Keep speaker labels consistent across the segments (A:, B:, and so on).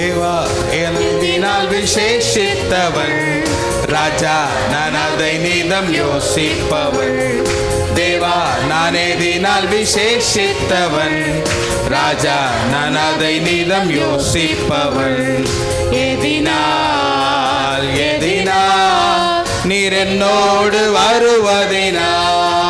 A: தேவா எந்தினால் விசேஷித்தவன் ராஜா நான் அதை நீதம் யோசிப்பவன் தேவா நான் எதினால் விசேஷித்தவன் ராஜா நான் அதை நீதம் யோசிப்பவன் எதினால் எதினால் நீர் என்னோடு வருவதினால்.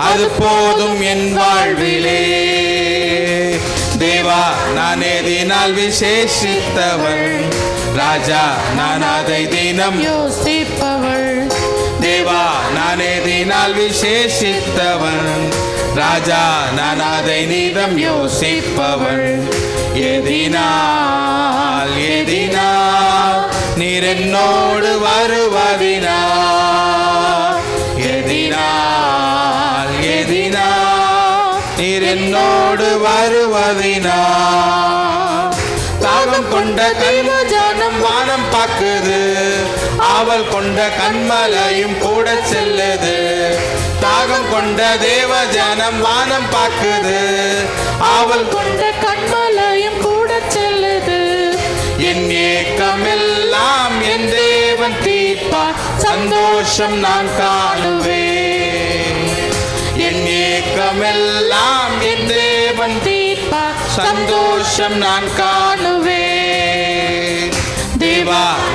A: அது போதும் என் வாழ்விலே. தேவா நான் எதினால் விசேஷித்தவன் ராஜா நான் அதை தினம்
B: யோசிப்பவள்.
A: தேவா நான் எதினால் விசேஷித்தவன் ராஜா நான் அதை நீதம் யோசிப்பவன் எதினால் எதினால் நீர் என்னோடு வருவதினா என்னோடு வருவதினா தாகம் கொண்ட கைவஜானம் வானம் பார்க்குது. அவள் கொண்ட கண்மலையும் கூட செல்லுது. தாகம் கொண்ட தேவஜானம் வானம் பார்க்குது. அவள் கொண்ட
B: கொண்ட கண்மலையும் கூட செல்லுது.
A: என் ஏக்கமெல்லாம் என் தேவன் தீர்ப்பார். சந்தோஷம் நான் காணுவேன். என் ஏக்கமெல்லாம் என் தேவன்.
B: தீர்ப்பார்
A: சந்தோஷம் நான் காணுவேன். தேவா